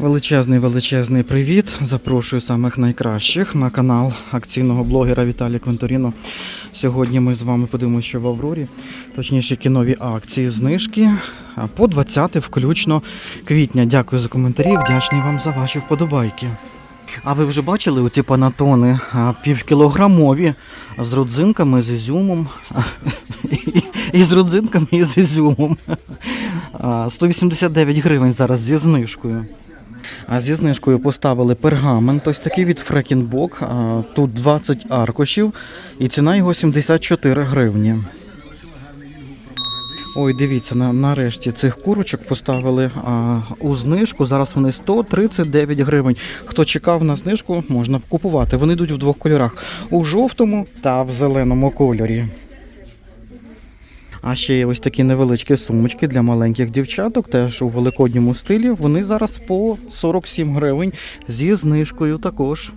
Величезний величезний привіт. Запрошую самих найкращих на канал акційного блогера Віталія Квенторіно. Сьогодні ми з вами подивимося, що в Аврорі, точніше, які нові акції знижки по 20 включно квітня. Дякую за коментарі. Вдячний вам за ваші вподобайки. А ви вже бачили оці панатони півкілограмові з родзинками, з ізюмом. І- з родзинками, і з ізюмом. А, 189 гривень зараз зі знижкою. Зі знижкою поставили пергамент, ось такий від Фрекінбок. Тут 20 аркушів і ціна його 74 гривні. Ой, дивіться, на, нарешті цих курочок поставили а, у знижку. Зараз вони 139 гривень. Хто чекав на знижку, можна купувати. Вони йдуть в двох кольорах: у жовтому та в зеленому кольорі. А ще є ось такі невеличкі сумочки для маленьких дівчаток, теж у великодньому стилі. Вони зараз по 47 гривень зі знижкою також.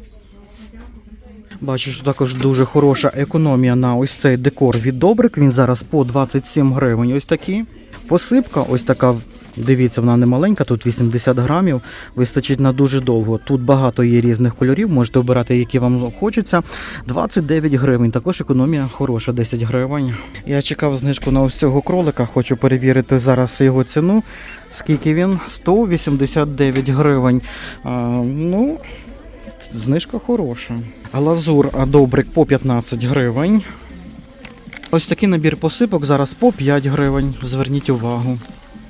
Бачу, що також дуже хороша економія на ось цей декор від Добрик. Він зараз по 27 гривень. Ось такі. Посипка, ось така. Дивіться, вона не маленька, тут 80 грамів. Вистачить на дуже довго. Тут багато є різних кольорів, можете обирати, які вам хочеться. 29 гривень. Також економія хороша, 10 гривень. Я чекав знижку на ось цього кролика, хочу перевірити зараз його ціну. Скільки він? 189 гривень. А, ну, знижка хороша. Глазур добрик по 15 гривень. Ось такий набір посипок зараз по 5 гривень. Зверніть увагу.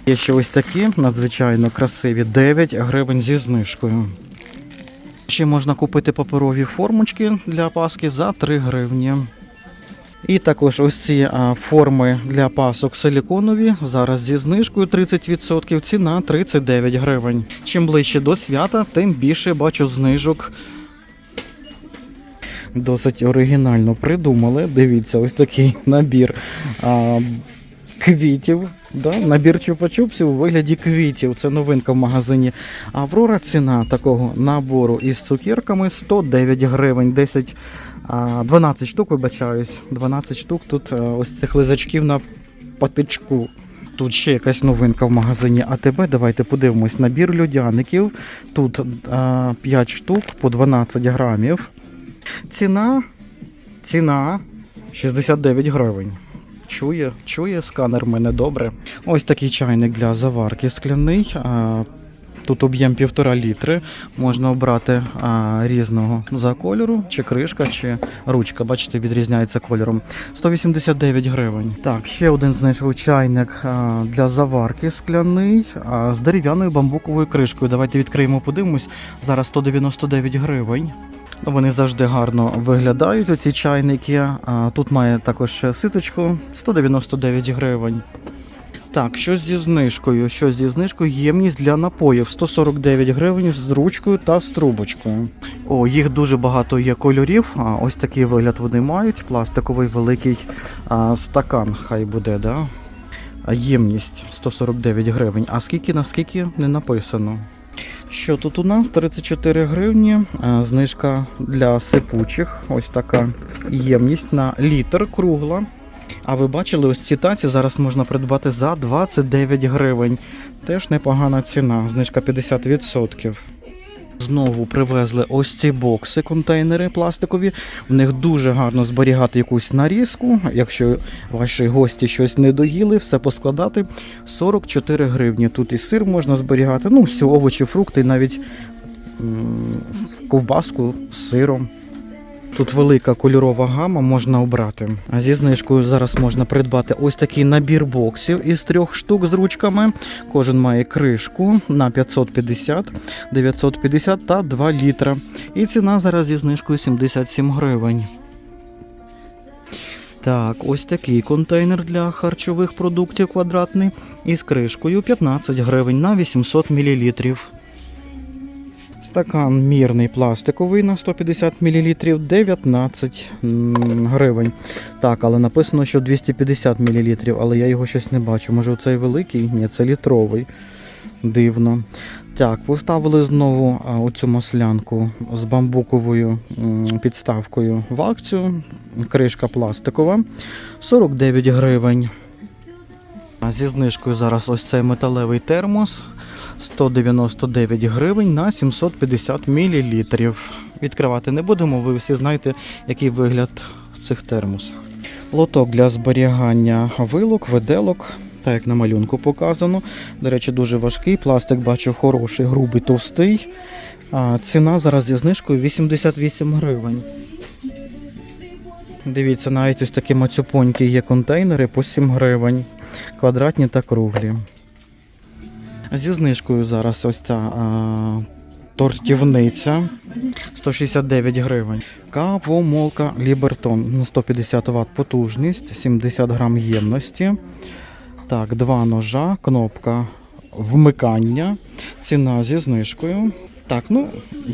Є ще ось такі надзвичайно красиві 9 гривень зі знижкою. Ще можна купити паперові формочки для паски за 3 гривні. І також ось ці форми для пасок силіконові зараз зі знижкою 30%, ціна 39 гривень. Чим ближче до свята, тим більше бачу знижок. Досить оригінально придумали. Дивіться, ось такий набір а, квітів. Да? Набір чупа-чупсів у вигляді квітів. Це новинка в магазині. Аврора ціна такого набору із цукерками 109 гривень. 10, 12 штук, вибачаюсь. 12 штук тут ось цих лизачків на патичку. Тут ще якась новинка в магазині АТБ. Давайте подивимось. Набір людяників. Тут 5 штук по 12 грамів. Ціна. Ціна 69 гривень. Чує, чує сканер мене добре. Ось такий чайник для заварки скляний. Тут об'єм півтора літри. Можна обрати а, різного за кольору, чи кришка, чи ручка. Бачите, відрізняється кольором. 189 гривень. Так, ще один знайшов чайник а, для заварки скляний а, з дерев'яною бамбуковою кришкою. Давайте відкриємо, подивимось. Зараз 199 гривень. Вони завжди гарно виглядають, ці чайники. Тут має також ситочку 199 гривень. Так, що зі знижкою? Що зі знижкою? Ємність для напоїв 149 гривень з ручкою та з трубочкою. О, їх дуже багато є кольорів. Ось такий вигляд вони мають. Пластиковий великий а, стакан, хай буде, да? Ємність 149 гривень. А скільки наскільки не написано. Що тут у нас? 34 гривні. Знижка для сипучих. Ось така ємність на літр кругла. А ви бачили, ось ці таці зараз можна придбати за 29 гривень. Теж непогана ціна, знижка 50%. Знову привезли ось ці бокси, контейнери пластикові. В них дуже гарно зберігати якусь нарізку. Якщо ваші гості щось не доїли, все поскладати. 44 гривні. Тут і сир можна зберігати, ну, всі овочі, фрукти, навіть м, ковбаску з сиром. Тут велика кольорова гама можна обрати. А зі знижкою зараз можна придбати ось такий набір боксів із трьох штук з ручками. Кожен має кришку на 550, 950 та 2 літра. І ціна зараз зі знижкою 77 гривень. Так, ось такий контейнер для харчових продуктів квадратний із кришкою 15 гривень на 800 мл. Стакан мірний пластиковий на 150 мл 19 гривень. Так, але написано, що 250 мл, але я його щось не бачу. Може оцей великий? Ні, це літровий. Дивно. Так, поставили знову оцю маслянку з бамбуковою підставкою в акцію. Кришка пластикова 49 гривень. Зі знижкою зараз ось цей металевий термос 199 гривень на 750 мл. Відкривати не будемо, ви всі знаєте, який вигляд в цих термосах. Лоток для зберігання вилок, виделок, так як на малюнку показано. До речі, дуже важкий. Пластик бачу хороший, грубий, товстий. Ціна зараз зі знижкою 88 гривень. Дивіться, навіть ось такі мацюпонькі є контейнери по 7 гривень, квадратні та круглі. Зі знижкою зараз ось ця а, тортівниця 169 гривень. Кавомолка Лібертон на 150 Вт потужність, 70 грам ємності. Так, два ножа, кнопка вмикання, ціна зі знижкою. Так, ну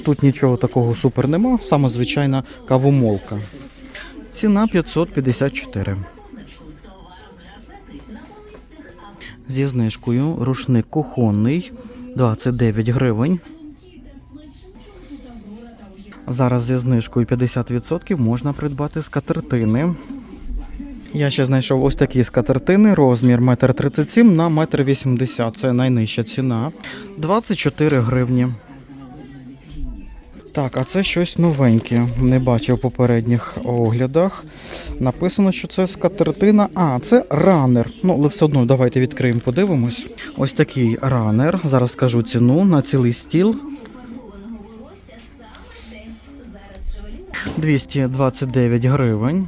тут нічого такого супер нема, саме звичайна кавомолка. Ціна 554. Зі знижкою рушник кухонний 29 гривень. Зараз зі знижкою 50% можна придбати скатертини. Я ще знайшов ось такі скатертини, розмір 1,37 м на 1,80 м. Це найнижча ціна. 24 гривні. Так, а це щось новеньке. Не бачив в попередніх оглядах. Написано, що це скатертина. А, це ранер. Ну, але все одно давайте відкриємо, подивимось. Ось такий ранер. Зараз скажу ціну на цілий стіл. 229 гривень.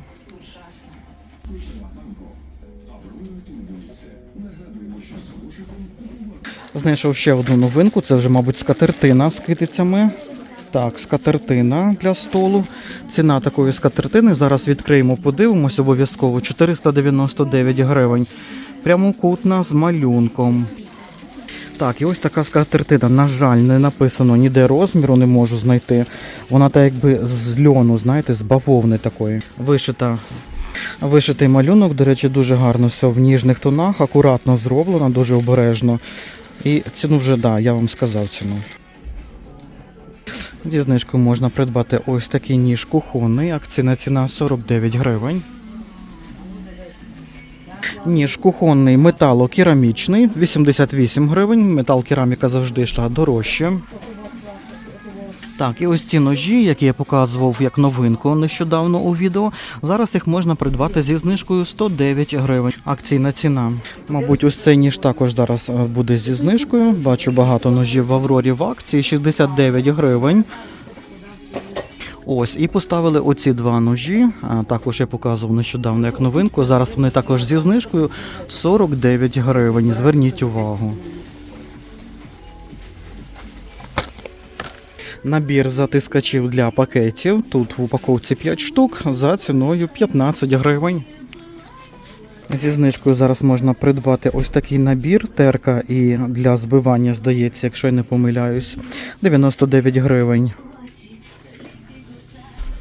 Знайшов ще одну новинку. Це вже, мабуть, скатертина з китицями. Так, скатертина для столу. Ціна такої скатертини. Зараз відкриємо, подивимось обов'язково. 499 гривень. Прямокутна з малюнком. Так, і ось така скатертина. На жаль, не написано ніде розміру, не можу знайти. Вона так якби з льону, знаєте, з бавовни такої. Вишита. Вишитий малюнок, до речі, дуже гарно все в ніжних тонах, акуратно зроблено, дуже обережно. І ціну вже, да, я вам сказав ціну. Зі знижкою можна придбати ось такий ніж кухонний. Акційна ціна 49 гривень. Ніж кухонний металокерамічний 88 гривень. Метал кераміка завжди йшла дорожче. Так, і ось ці ножі, які я показував як новинку нещодавно у відео. Зараз їх можна придбати зі знижкою 109 гривень. Акційна ціна. Мабуть, ось цей ніж також зараз е, буде зі знижкою. Бачу багато ножів в Аврорі в акції 69 гривень. Ось, і поставили оці два ножі. А також я показував нещодавно як новинку. Зараз вони також зі знижкою 49 гривень. Зверніть увагу. Набір затискачів для пакетів. Тут в упаковці 5 штук за ціною 15 гривень. Зі знижкою зараз можна придбати ось такий набір терка і для збивання, здається, якщо я не помиляюсь, 99 гривень.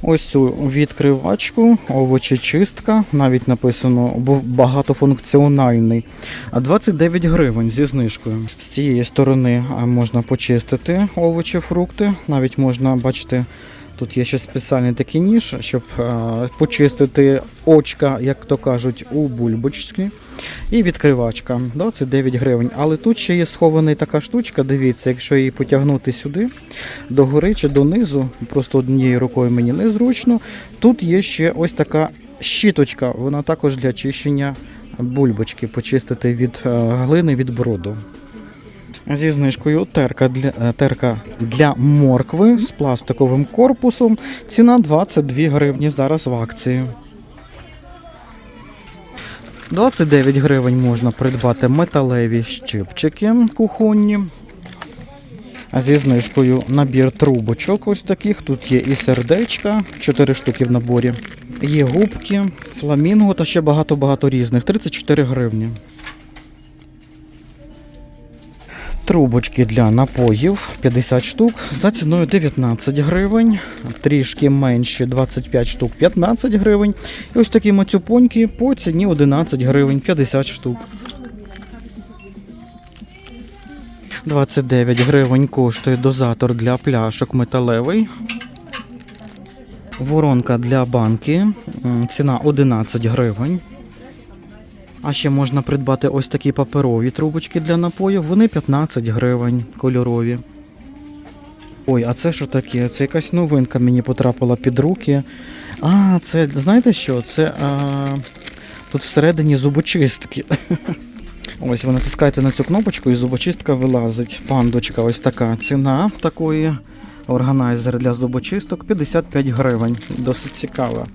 Ось цю відкривачку, овочечистка, навіть написано багатофункціональний. А 29 гривень зі знижкою. З цієї сторони можна почистити овочі, фрукти. Навіть можна, бачите, тут є ще спеціальний такий ніж, щоб а, почистити очка, як то кажуть, у бульбочці. І відкривачка 29 гривень. Але тут ще є схований така штучка. Дивіться, якщо її потягнути сюди, догори чи донизу, просто однією рукою мені незручно. Тут є ще ось така щіточка. Вона також для чищення бульбочки, почистити від е, глини від броду. Зі знижкою терка для, е, терка для моркви з пластиковим корпусом. Ціна 22 гривні зараз в акції. 29 гривень можна придбати металеві щипчики кухонні. Зі знижкою набір трубочок ось таких. Тут є і сердечка, 4 штуки в наборі. Є губки, фламінго та ще багато-багато різних. 34 гривні. Трубочки для напоїв 50 штук за ціною 19 гривень, трішки менші 25 штук 15 гривень. І ось такі мацюпоньки по ціні 11 гривень 50 штук. 29 гривень коштує дозатор для пляшок металевий. Воронка для банки. Ціна 11 гривень. А ще можна придбати ось такі паперові трубочки для напоїв. Вони 15 гривень кольорові. Ой, а це що таке? Це якась новинка мені потрапила під руки. А, це знаєте що? Це а, тут всередині зубочистки. Ось ви натискаєте на цю кнопочку і зубочистка вилазить. Пандочка, ось така ціна такої. Органайзер для зубочисток 55 гривень. Досить цікава.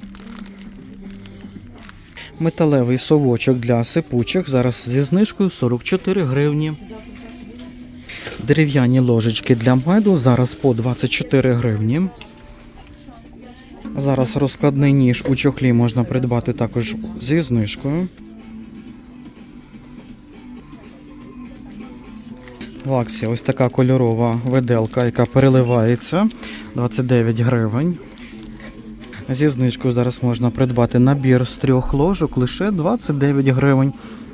Металевий совочок для сипучих. Зараз зі знижкою 44 гривні. Дерев'яні ложечки для меду зараз по 24 гривні. Зараз розкладний ніж у чохлі можна придбати також зі знижкою. В ось така кольорова виделка, яка переливається 29 гривень. Зі знижкою зараз можна придбати набір з трьох ложок лише 29 гривень.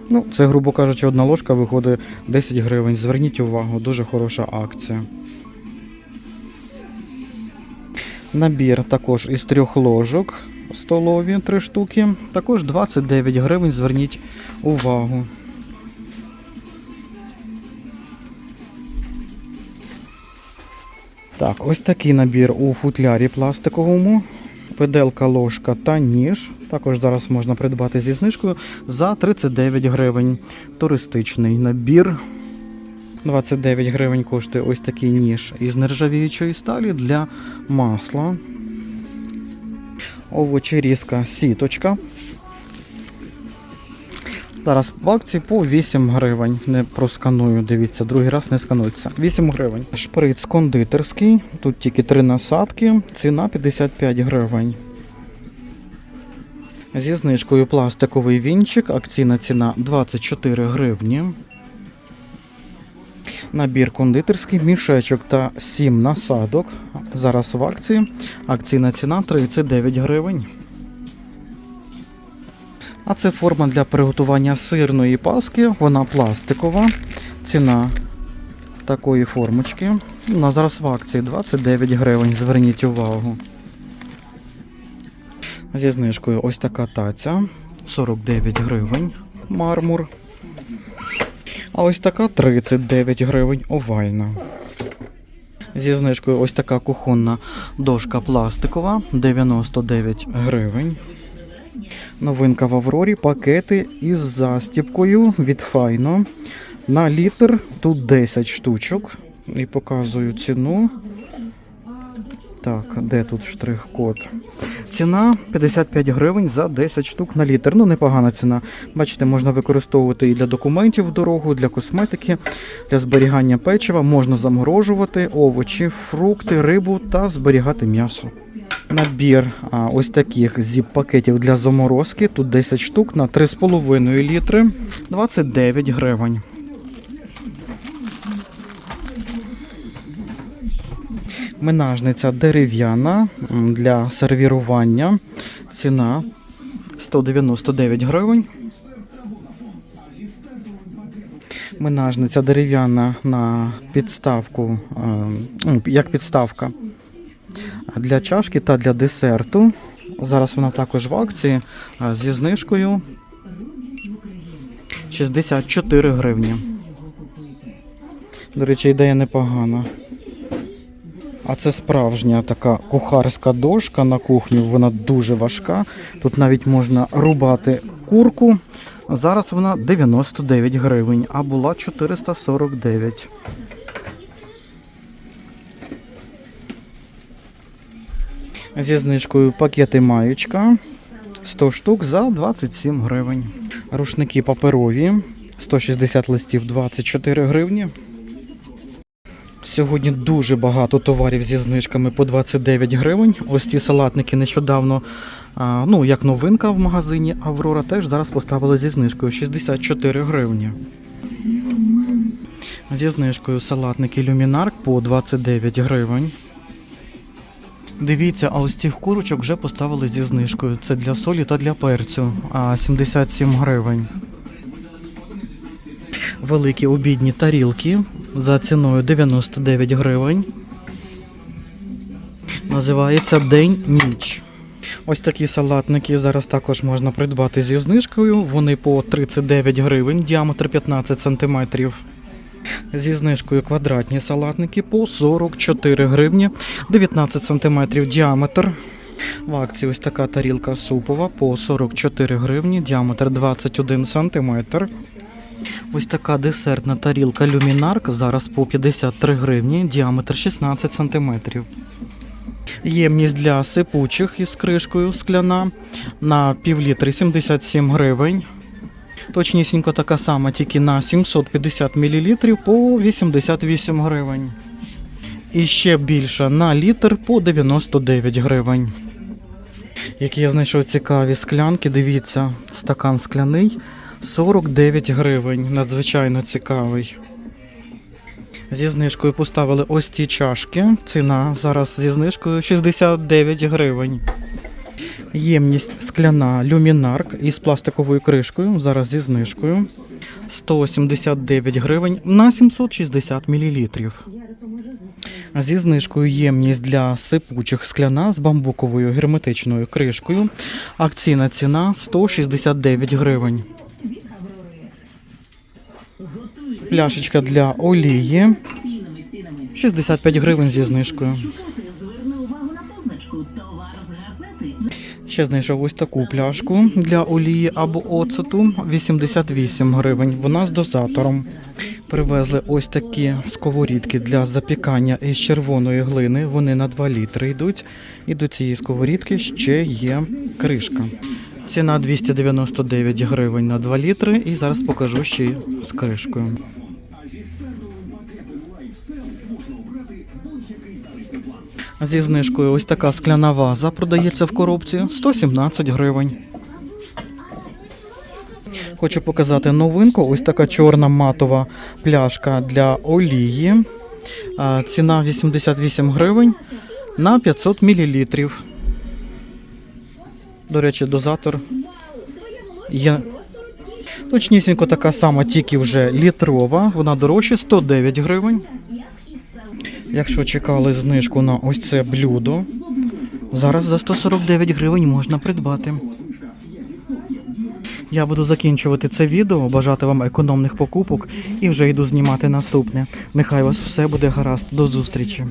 Ну, це, грубо кажучи, одна ложка виходить 10 гривень. Зверніть увагу, дуже хороша акція. Набір також із трьох ложок столові, 3 штуки. Також 29 гривень. Зверніть увагу. Так, ось такий набір у футлярі пластиковому. Виделка, ложка та ніж. Також зараз можна придбати зі знижкою за 39 гривень. Туристичний набір. 29 гривень коштує ось такий ніж із нержавіючої сталі для масла. Овочерізка сіточка. Зараз в акції по 8 гривень. Не просканую, дивіться, другий раз не сканується. 8 гривень. Шприц кондитерський. Тут тільки три насадки. Ціна 55 гривень. Зі знижкою пластиковий вінчик. Акційна ціна 24 гривні. Набір кондитерський, мішечок та 7 насадок. Зараз в акції. Акційна ціна 39 гривень. А це форма для приготування сирної паски. Вона пластикова. Ціна такої формочки. На зараз в акції 29 гривень. Зверніть увагу. Зі знижкою ось така таця. 49 гривень. Мармур. А ось така 39 гривень овальна. Зі знижкою ось така кухонна дошка пластикова 99 гривень. Новинка в Аврорі пакети із застіпкою від Файно. На літр тут 10 штучок. І показую ціну. Так, де тут штрих-код? Ціна 55 гривень за 10 штук на літр. Ну, непогана ціна. Бачите, можна використовувати і для документів в дорогу, для косметики, для зберігання печива, можна заморожувати овочі, фрукти, рибу та зберігати м'ясо. Набір а, ось таких зіп-пакетів для заморозки. Тут 10 штук на 3,5 літри. 29 гривень. Минажниця дерев'яна для сервірування. Ціна 199 гривень. Минажниця дерев'яна на підставку, е, ну, як підставка для чашки та для десерту. Зараз вона також в акції зі знижкою 64 гривні. До речі, ідея непогана. А це справжня така кухарська дошка на кухню, вона дуже важка. Тут навіть можна рубати курку. Зараз вона 99 гривень, а була 449. Зі знижкою пакети маєчка 100 штук за 27 гривень. Рушники паперові 160 листів 24 гривні. Сьогодні дуже багато товарів зі знижками по 29 гривень. Ось ці салатники нещодавно, ну як новинка в магазині Аврора, теж зараз поставили зі знижкою 64 гривні. Зі знижкою салатники Люмінарк по 29 гривень. Дивіться, а ось цих курочок вже поставили зі знижкою. Це для солі та для перцю. А 77 гривень. Великі обідні тарілки за ціною 99 гривень. Називається День ніч. Ось такі салатники зараз також можна придбати зі знижкою. Вони по 39 гривень, діаметр 15 см. Зі знижкою квадратні салатники по 44 гривні, 19 см діаметр. В акції ось така тарілка супова по 44 гривні, діаметр 21 см. Ось така десертна тарілка люмінарк зараз по 53 гривні, діаметр 16 см. Ємність для сипучих із кришкою скляна на півлітри 77 гривень. Точнісінько така сама, тільки на 750 мл по 88 гривень. І ще більша на літр по 99 гривень. Які я знайшов цікаві склянки, дивіться, стакан скляний 49 гривень. Надзвичайно цікавий. Зі знижкою поставили ось ці чашки. Ціна зараз зі знижкою 69 гривень. Ємність скляна люмінарк із пластиковою кришкою. Зараз зі знижкою 179 гривень на 760 мл. Зі знижкою ємність для сипучих скляна з бамбуковою герметичною кришкою. Акційна ціна 169 гривень. Пляшечка для олії 65 гривень зі знижкою. Ще знайшов ось таку пляшку для олії або оцету 88 гривень. Вона з дозатором. Привезли ось такі сковорідки для запікання із червоної глини. Вони на 2 літри йдуть. І до цієї сковорідки ще є кришка. Ціна 299 гривень на 2 літри. І зараз покажу ще з кришкою. Зі знижкою ось така скляна ваза продається в коробці 117 гривень. Хочу показати новинку. Ось така чорна матова пляшка для олії. Ціна 88 гривень на 500 мл. До речі, дозатор є. Точнісінько така сама, тільки вже літрова. Вона дорожча 109 гривень. Якщо чекали знижку на ось це блюдо, зараз за 149 гривень можна придбати. Я буду закінчувати це відео, бажати вам економних покупок і вже йду знімати наступне. Нехай вас все буде гаразд. До зустрічі.